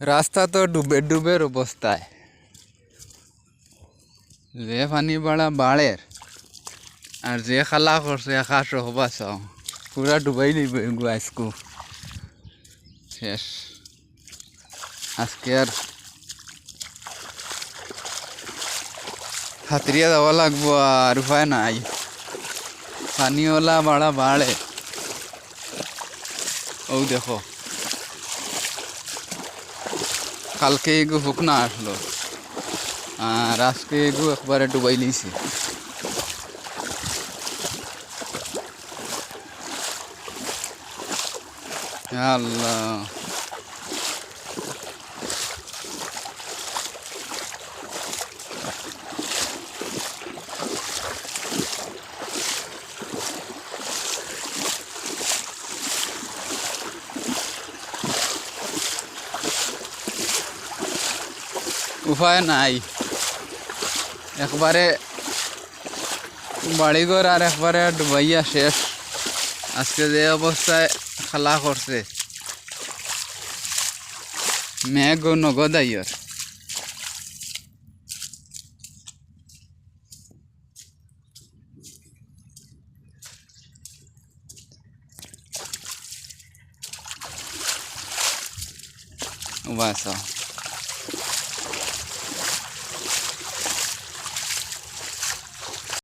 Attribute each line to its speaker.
Speaker 1: রাস্তা তো ডুবে, ডুবের অবস্থায়। যে পানি বাড়া বাড়ের আর যে খালা করছে আকাশ হবা চাও। পুরা ডুবাই নিব আজকু শেষ। আজকে আর হাতরিয়া যাওয়া লাগবো আর উপায় নাই। পানিওলা বাড়া বাড়ে ও দেখো। কালকে এগু হুকনা আসলো। আর আজকে এগু একবারে ডুবাই নিয়েছি। আল্লাহ। উপায় নাই একবারে বাড়িঘর আর একবারে ডুবাইয়া শেষ আজকে যে অবস্থায় খালা করছে মেঘ ও নগদ আইয়র বাস